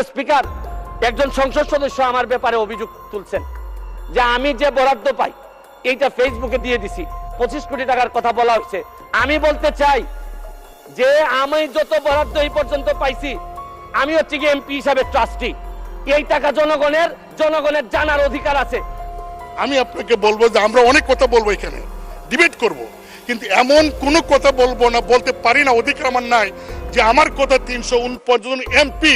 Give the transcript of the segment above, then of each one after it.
Speaker, একজন সংসদ সদস্য আমার ব্যাপারে অভিযোগ তুলছেন যে আমি যে বরাদ্দ পাই, এইটা ফেসবুকে দিয়ে দিছি। পঁচিশ কোটি টাকার কথা বলা হয়েছে। আমি বলতে চাই যে আমি যত বরাদ্দ এই পর্যন্ত পাইছি, আমি হচ্ছে কি এমপি হিসাবে ট্রাস্টি এই টাকা জনগণের জনগণের জানার অধিকার আছে। আমি আপনাকে বলব যে আমরা অনেক কথা বলব এখানে ডিবেট করব। কিন্তু এমন কোনো কথা বলব না, বলতে পারি না, অধিকার আমার নাই যে আমার কথা তিনশো উনপঞ্চাশ এমপি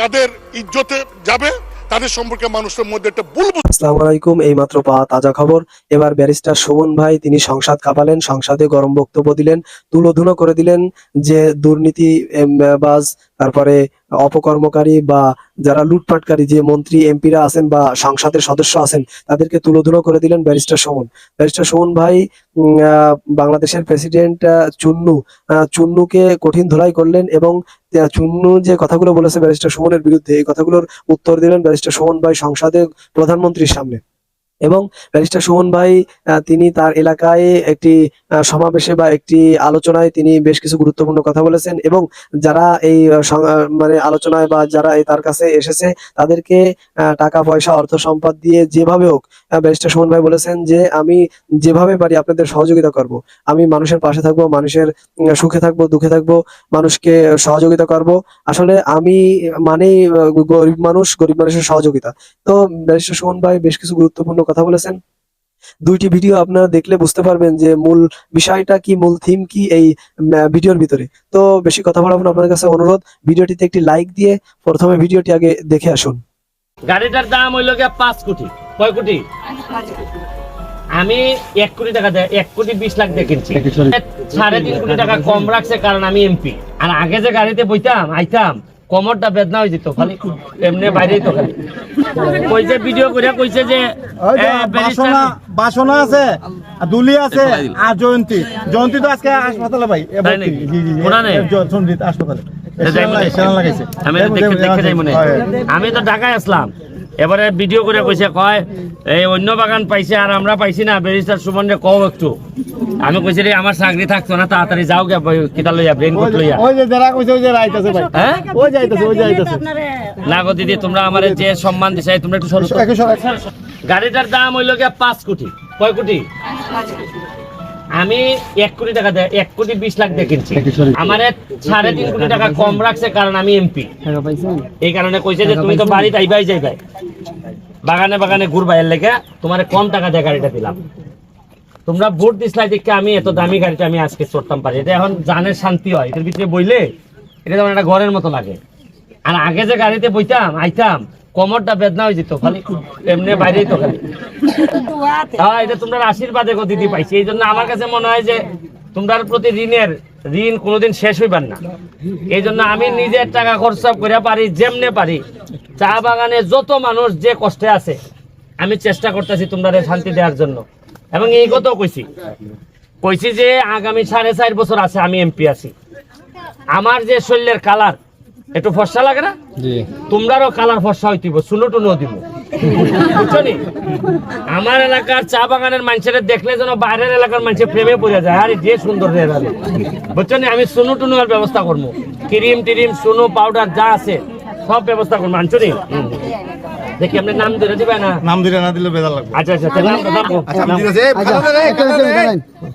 তাদের ইজ্জতে যাবে, তাদের সম্পর্কে মানুষের মধ্যে একটা ভুল আসসালামু আলাইকুম, এই মাত্র পাওয়া তাজা খবর। এবার ব্যারিস্টার শোভন ভাই, তিনি সংসদ কাঁপালেন, সংসদে গরম বক্তব্য দিলেন তুলোধুনো করে দিলেন যে দুর্নীতি বাজ তারপরে অপকর্মকারী বা যারা লুটপাটকারী, যে মন্ত্রী, এমপিরা আছেন বা সংসদের সদস্য আছেন, তাদেরকে তুলোধুনো করে দিলেন ব্যারিস্টার সুমন। ব্যারিস্টার সুমন ভাই বাংলাদেশের প্রেসিডেন্ট চুন্নু চুন্নুকে কঠিন ধোলাই করলেন এবং চুন্নু যে কথাগুলো বলেছে ব্যারিস্টার সুমনের বিরুদ্ধে, এই কথাগুলোর উত্তর দিলেন ব্যারিস্টার সুমন ভাই সংসদে প্রধানমন্ত্রীর সামনে। এবং ব্যারিস্টার সুমন ভাই তিনি তার এলাকায় একটি সমাবেশে বা একটি আলোচনায় তিনি বেশ কিছু গুরুত্বপূর্ণ কথা বলেছেন এবং যারা এই মানে আলোচনায় বা যারা তার কাছে এসেছে, তাদেরকে টাকা, পয়সা, অর্থ সম্পদ দিয়ে যেভাবে হোক ব্যারিস্টার সুমন ভাই বলেছেন যে, আমি যেভাবে পারি আপনাদের সহযোগিতা করব। আমি মানুষের পাশে থাকব, মানুষের সুখে থাকব, দুঃখে থাকব, মানুষকে সহযোগিতা করব। আসলে আমি মানেই গরিব মানুষ, গরিব মানুষের সহযোগিতা। তো ব্যারিস্টার সুমন ভাই বেশ কিছু গুরুত্বপূর্ণ বলেছেন। দুইটি ভিডিও আপনারা দেখলে বুঝতে পারবেন যে মূল বিষয়টা কি মূল থিম কি এই ভিডিওর ভিতরে। তো বেশি কথা বাড়াবো না আপনাদের কাছে অনুরোধ ভিডিওটিতে একটি লাইক দিয়ে প্রথমে ভিডিওটি আগে দেখে আসুন। গাড়িটার দাম হইল গিয়া পাঁচ কোটি। কয় কোটি? আমি এক কোটি টাকা দেয় এক কোটি বিশ লাখ দিয়ে কিনছি। সাড়ে তিন কোটি টাকা কম রাখছে কারণ আমি এমপি। আর আগে যে গাড়িতে বইতাম আইতাম কমরটা বেদনা হয়ে যেত খালি এমনি বাইরেই তো খালি। কইছে ভিডিও করে কইছে যে বাসনা বাসনা আছে আর দুলি আছে আর জয়ন্তী। জয়ন্তী তো আজকে হাসপাতালে ভাই? জি জি সঞ্জিত হাসপাতালে। আমি তো ঢাকায় আসলাম। এবারে ভিডিও করে কইছে কয় এই অন্য বাগান পাইছে আর আমরা পাইছি না। ব্যারিস্টার সুমন রে কও একটু। আমি কইছি রে আমার চাকরি থাকতো না তাড়াতাড়ি যাও গে কিতা লইয়া ব্রেন কোট লইয়া। ওই যে যারা কইছে ওই যে রাইতাছে ভাই। হ্যাঁ? ওই যাইতাছে ওই যাইতাছে না গো দিদি তোমরা আমার যে সম্মান দিছে তোমরা একটু সরো গাড়িটার দাম হইল গিয়া পাঁচ কোটি। কয় কোটি 5 কোটি? আমি এক কোটি টাকা এক কোটি বিশ লাখ দিয়ে কিনছি। আমার সাড়ে তিন কোটি টাকা কম রাখছে কারণ আমি এমপি। এই কারণে কইছে যে তুমি তো বাড়ি যাইবাই যাইবাই। বাগানে বাগানে ঘুরবাই এর লেগে তোমার কম টাকা দিয়ে গাড়িটা দিলাম। তোমরা ভোট দিসলাই দেখে আমি এত দামি গাড়িটা আমি আজকে চড়তাম পারি। এটা এখন জানের শান্তি হয়। এটার ভিতরে বইলে এটা যেমন একটা ঘরের মতো লাগে। আর আগে যে গাড়িতে বইতাম আইতাম কমরটা বেদনা হয়ে যেত খালি। এমনি বাইরেই তো খালি। হ্যাঁ এটা তোমরা আশীর্বাদে দিদি পাইছি। এই জন্য আমার কাছে মনে হয় যে তোমরার প্রতি ঋণের, ঋণ কোনোদিন শেষ হইবার না। এই জন্য আমি নিজের টাকা খরচা করে পারি, যেমনে পারি। চা বাগানে যত মানুষ যে কষ্টে আছে, আমি চেষ্টা করতেছি তোমরা শান্তি দেওয়ার জন্য। এবং এই কথাও কইছি। কইছি যে আগামী সাড়ে চার বছর আছে আমি এমপি আছি। আমার যে শরীরের কালার একটু ফর্সা লাগে না? তোমরারও কালার ফর্সা হইতিব শুনো টুনো দিব আমার এলাকার চা বাগানের মানুষেরা দেখলে যেন বাইরের এলাকার মানুষের প্রেমে পড়ে যায়। আরে যে সুন্দর রে এরা। বুঝছ নি? আমি সুনু আর ব্যবস্থা করব। ক্রিম টিরিম সুনু পাউডার যা আছে সব ব্যবস্থা করব। মানছো নি? হুম। দেখি আপনার নাম ধরে দিবে না নাম দিলে না দিলে বেজার লাগবে আচ্ছা আচ্ছা তাহলে নাম- নাম- নাম-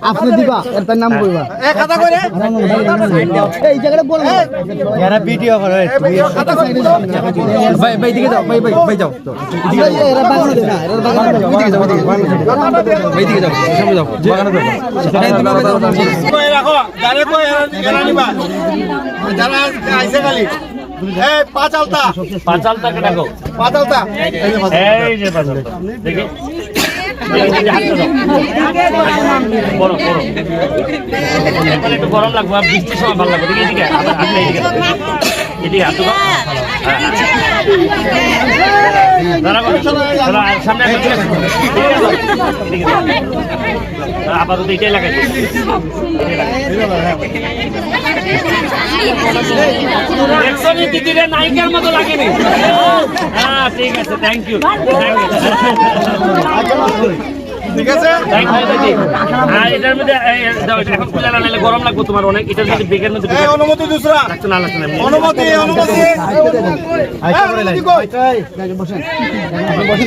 আপনি দিবা এর তার নাম কইবা এ খাতা কই রে এই জায়গাটা বল এরা ভিডিও করে ভাই ভাই দিকে যাও ভাই ভাই ভাই যাও এরা বাগানো দেখা এরা বাগানো যাও ওইদিকে ভাই দিকে যাও সামনে যাও বাগানো যাও কই রাখো যারে কই এরা এরা নিবা যারা আইছে খালি এ পাঁচ আলতা পাঁচাল টাকা ডাকো পাঁচ আলতা এই যে পাঁচ আলতা। এই যে পাঁচাল দেখি এই গরম লাগবে বৃষ্টির সময় ভালো লাগবে। দেখি এদিকে। এদিকে। হাত। হ্যাঁ, সামনে আপাতত এটাই লাগাই ঠিক আছে থ্যাংক ইউ ঠিক আছে আর এটার মধ্যে এখন খুলে না নাহলে গরম লাগবে অনেক এটার মধ্যে বেগের মধ্যে অনুমতি দুসরা লাগতো না লাগতো না এমনি। অনুমতি অনুমতি এই, অনুমতি কই? সমাজ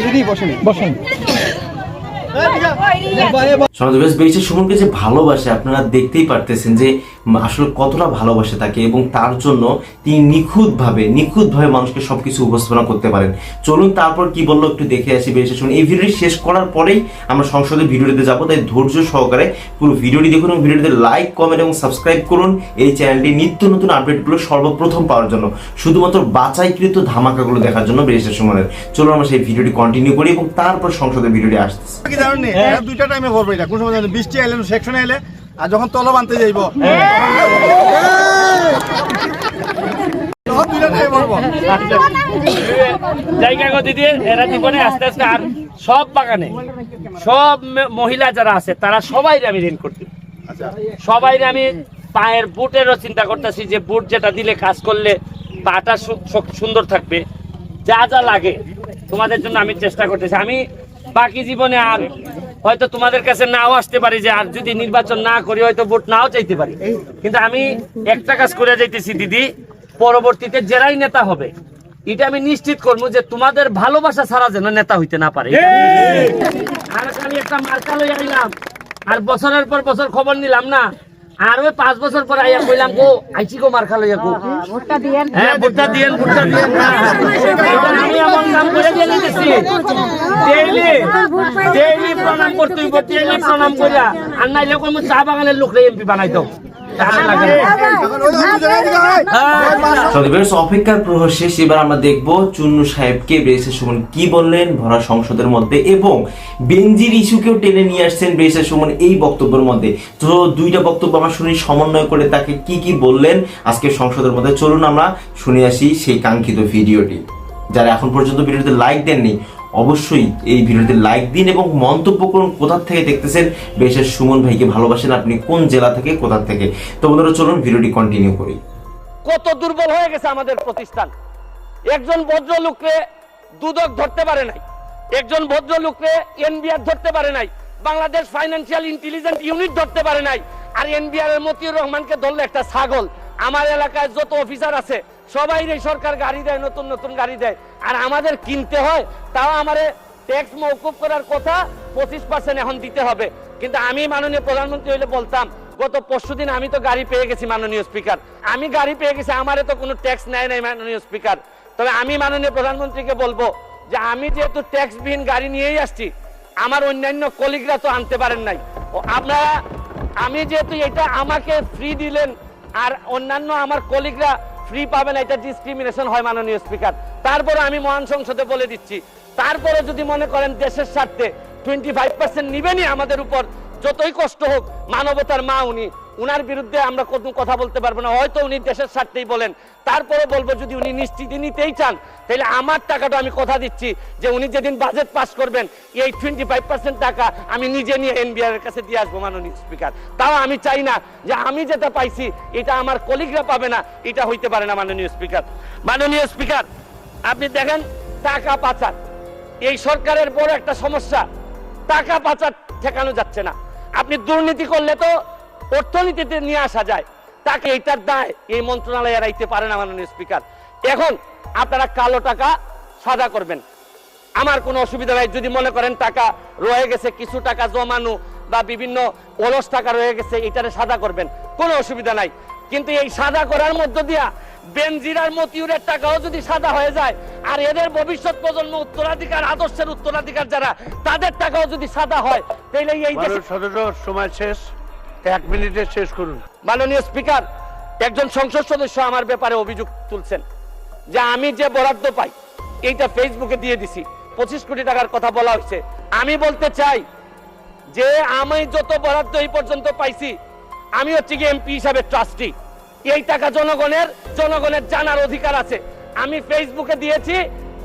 বেশ বেশি সুমনকে যে ভালোবাসে, আপনারা দেখতেই পারতেছেন যে আসলে কতটা ভালোবাসে তাকে এবং তার জন্য তিনি নিখুঁতভাবে নিখুঁতভাবে মানুষকে সবকিছু উপস্থাপনা করতে পারেন। চলুন তারপর কি বলল একটু দেখে আসি বেশি শুনুন এই ভিডিওটি শেষ করার পরেই আমরা সংসদের ভিডিওটিতে যাব, তাই ধৈর্য সহকারে পুরো ভিডিওটি দেখুন এবং ভিডিওটিতে লাইক, কমেন্ট এবং সাবস্ক্রাইব করুন। এই চ্যানেলটি নিত্য নতুন আপডেটগুলো সর্বপ্রথম পাওয়ার জন্য, শুধুমাত্র বাছাইকৃত ধামাকাগুলো দেখার জন্য বেশি সুমনের। চলুন আমরা সেই ভিডিওটি কন্টিনিউ করি এবং তারপর সংসদের ভিডিওটি আসতেছে। কি জানেন নি? এরা দুইটা টাইমে করব এটা। কোন সময়? বৃষ্টি আইলে সেকশনে আইলে আর যখন তল বানতে যাইব। জায়গা দিদি এরা জীবনে আস্তে আস্তে আর সব বাগানে সব মহিলা যারা আছে তারা সবাই আমি ঋণ করতে সবাই আমি পায়ের বুটেরও চিন্তা করতেছি যে বুট যেটা দিলে কাজ করলে পাটা সুন্দর থাকবে। যা যা লাগে তোমাদের জন্য আমি চেষ্টা করতেছি। আমি বাকি জীবনে আর হয়তো তোমাদের কাছে নাও আসতে পারি যে আর যদি নির্বাচন না করি হয়তো ভোট নাও চাইতে পারি। কিন্তু আমি একটা কাজ করে যাইতেছি দিদি। পরবর্তীতে জেরাই নেতা হবে এটা আমি নিশ্চিত করব যে তোমাদের ভালোবাসা ছাড়া যেন নেতা হইতে না পারে। আর খালি একটা মার্কা লই আইলাম। আর বছরের পর বছর খবর নিলাম না আর ওই পাঁচ বছর পর আইয়া কইলাম গো আইছি গো মার্কা লইয়া গো। ভোটটা দিয়েন। হ্যাঁ ভুট্টা দিয়েন ভুট্টা দিয়েন। আমি আমার নাম করে দিয়ে নিতেছি ডেইলি ডেইলি প্রণাম করতে হইব ডেইলি প্রণাম কইরা। আর নাইলে কইমু চা বাগানের লোকরে এমপি বানাই দাও। হ্যাঁ। অপেক্ষার প্রহর শেষ এবার আমরা দেখব চুন্নু সাহেবকে বেরিসে সুমন কি বললেন, ভরা সংসদের মধ্যে এবং বেঞ্জির ইস্যুকেও টেনে নিয়ে আসছেন বেরিসে সুমন এই বক্তব্যের মধ্যে। তো দুইটা বক্তব্য আমরা শুনি, সমন্বয় করে তাকে কি কি বললেন, আজকে সংসদের মধ্যে চলুন আমরা শুনে আসি সেই কাঙ্ক্ষিত ভিডিওটি। যারা এখন পর্যন্ত ভিডিওতে লাইক দেননি, অবশ্যই এই ভিডিওতে লাইক দিন এবং মন্তব্য করুন, কোথা থেকে দেখতেছেন বেশের সুমন ভাইকে ভালোবাসেন আপনি কোন জেলা থেকে, কোথা থেকে। তো বন্ধুরা, চলুন ভিডিওটি কন্টিনিউ করি। কত দুর্বল হয়ে গেছে আমাদের প্রতিষ্ঠান। একজন ভদ্রলোককে দুদক ধরতে পারে নাই। একজন ভদ্রলোককে এনবিআর ধরতে পারে নাই। বাংলাদেশ ফাইন্যান্সিয়াল ইন্টেলিজেন্স ইউনিট ধরতে পারে নাই। আর এনবিআর এর মতিউর রহমানকে ধরলে একটা ছাগল। আমার এলাকায় যত অফিসার আছে, সবাই সরকার গাড়ি দেয়, নতুন নতুন গাড়ি দেয়। আর আমাদের কিনতে হয়, তাও আমারে ট্যাক্স মৌকুব করার কথা পঁচিশ পার্সেন্ট এখন দিতে হবে। কিন্তু আমি মাননীয় প্রধানমন্ত্রী হইলে বলতাম গত পরশু দিন আমি তো গাড়ি পেয়ে গেছি মাননীয় স্পিকার। আমি গাড়ি পেয়ে গেছি, আমারে তো কোনো ট্যাক্স নেয় নাই মাননীয় স্পিকার। তবে আমি মাননীয় প্রধানমন্ত্রীকে বলব যে আমি যেহেতু ট্যাক্সবিহীন গাড়ি নিয়েই আসছি, আমার অন্যান্য কলিগরা তো আনতে পারেন নাই। ও আপনারা, আমি যেহেতু এটা আমাকে ফ্রি দিলেন, আর অন্যান্য আমার কলিগরা ফ্রি পাবেন, এটা ডিসক্রিমিনেশন হয় মাননীয় স্পিকার। তারপরে আমি মহান সংসদে বলে দিচ্ছি, তারপরে যদি মনে করেন দেশের স্বার্থে টোয়েন্টি ফাইভ পার্সেন্ট নিবেনই আমাদের উপর যতই কষ্ট হোক, মানবতার মা উনি। উনার বিরুদ্ধে আমরা কোনো কথা বলতে পারব না। হয়তো উনি দেশের স্বার্থের বলেন। তারপরে বলব, যদি উনি নিশ্চিতি নিতেই চান, তাহলে আমার টাকাটা আমি কথা দিচ্ছি যে উনি যেদিন বাজেট পাস করবেন, এই টোয়েন্টি ফাইভ পার্সেন্ট টাকা আমি নিজে নিয়ে এনবিআর এর কাছে দিয়ে আসব, মাননীয় স্পিকার তাও আমি চাই না যে আমি যেটা পাইছি, এটা আমার কলিগরা পাবে না, এটা হইতে পারে না, মাননীয় স্পিকার মাননীয় স্পিকার আপনি দেখেন, টাকা পাচার। এই সরকারের বড় একটা সমস্যা, টাকা পাচার ঠেকানো যাচ্ছে না। আপনি দুর্নীতি করলে তো অর্থনীতিতে নিয়ে আসা যায়। তাকে এইটার দায় এই মন্ত্রণালয় এড়াইতে পারে না মাননীয় স্পিকার। এখন আপনারা কালো টাকা সাদা করবেন। আমার কোনো অসুবিধা নাই, যদি মনে করেন টাকা রয়ে গেছে, কিছু টাকা জমানো বা বিভিন্ন অলস টাকা রয়ে গেছে এটারে সাদা করবেন। কোনো অসুবিধা নাই। কিন্তু এই সাদা করার মধ্য দিয়া বেনজিরার মতিউরের টাকাও যদি সাদা হয়ে যায় আর এদের ভবিষ্যৎ প্রজন্ম উত্তরাধিকার আদর্শের উত্তরাধিকার যারা তাদের টাকাও যদি সাদা হয় তাহলে এই সময় শেষ। এক মিনিটে শেষ করুন। মাননীয় স্পিকার একজন সংসদ সদস্য আমার ব্যাপারে অভিযোগ তুলছেন যে আমি যে বরাদ্দ পাই এইটা ফেসবুকে দিয়ে দিছি। পঁচিশ কোটি টাকার কথা বলা হয়েছে। আমি বলতে চাই যে আমি যত বরাদ্দ এই পর্যন্ত পাইছি আমি হচ্ছে কি এমপি হিসাবে ট্রাস্টি এই টাকা জনগণের জনগণের জানার অধিকার আছে। আমি ফেসবুকে দিয়েছি,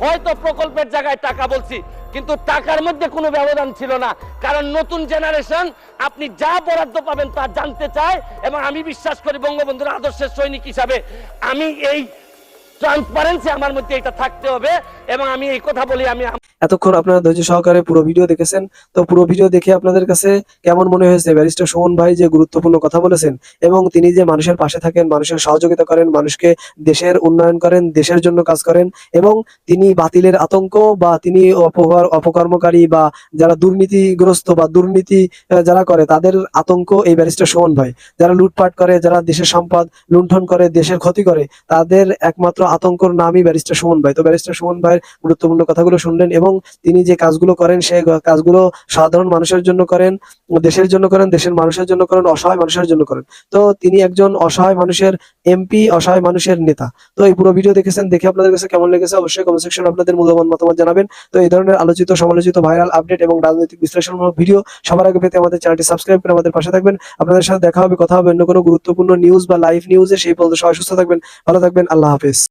হয়তো প্রকল্পের জায়গায় টাকা বলছি, কিন্তু টাকার মধ্যে কোনো ব্যবধান ছিল না। কারণ নতুন জেনারেশন আপনি যা বরাদ্দ পাবেন তা জানতে চায় এবং আমি বিশ্বাস করি বঙ্গবন্ধুর আদর্শের সৈনিক হিসাবে আমি এই ট্রান্সপারেন্সি আমার মধ্যে এটা থাকতে হবে এবং আমি এই কথা বলি আমি এতক্ষণ আপনারা ধৈর্য সহকারে পুরো ভিডিও দেখেছেন। তো পুরো ভিডিও দেখে আপনাদের কাছে কেমন মনে হয়েছে ব্যারিস্টার সুমন ভাই যে গুরুত্বপূর্ণ কথা বলেছেন এবং তিনি যে মানুষের পাশে থাকেন, মানুষের সহযোগিতা করেন, মানুষকে দেশের উন্নয়ন করেন, দেশের জন্য কাজ করেন এবং তিনি বাতিলের আতঙ্ক বা তিনি অপকার অপকর্মকারী বা যারা দুর্নীতিগ্রস্ত বা দুর্নীতি যারা করে তাদের আতঙ্ক এই ব্যারিস্টার সুমন ভাই। যারা লুটপাট করে, যারা দেশের সম্পদ লুণ্ঠন করে, দেশের ক্ষতি করে, তাদের একমাত্র আতঙ্কর নামই ব্যারিস্টার সুমন ভাই। তো ব্যারিস্টার সুমন ভাইয়ের গুরুত্বপূর্ণ কথাগুলো শুনলেন এবং তিনি যে কাজগুলো করেন সেই কাজগুলো সাধারণ মানুষের জন্য করেন, দেশের জন্য করেন, দেশের মানুষের জন্য করেন, অসহায় মানুষের জন্য করেন। তো তিনি একজন অসহায় মানুষের এমপি, অসহায় মানুষের নেতা। তো এই পুরো ভিডিও দেখেছেন, দেখে আপনাদের কাছে কেমন লেগেছে অবশ্যই কমেন্ট সেকশনে আপনাদের মূল্যবান মতামত জানাবেন। তো এই ধরনের আলোচিত, সমালোচিত ভাইরাল আপডেট এবং রাজনৈতিক বিশ্লেষণমূলক ভিডিও সবার আগে পেতে আমাদের চ্যানেলটি সাবস্ক্রাইব করে আমাদের পাশে থাকবেন। আপনাদের সাথে দেখা হবে, কথা হবে অন্য কোনো গুরুত্বপূর্ণ নিউজ বা লাইভ নিউজে সেই পর্যন্ত সবাই সুস্থ থাকবেন, ভালো থাকবেন, আল্লাহ হাফেজ।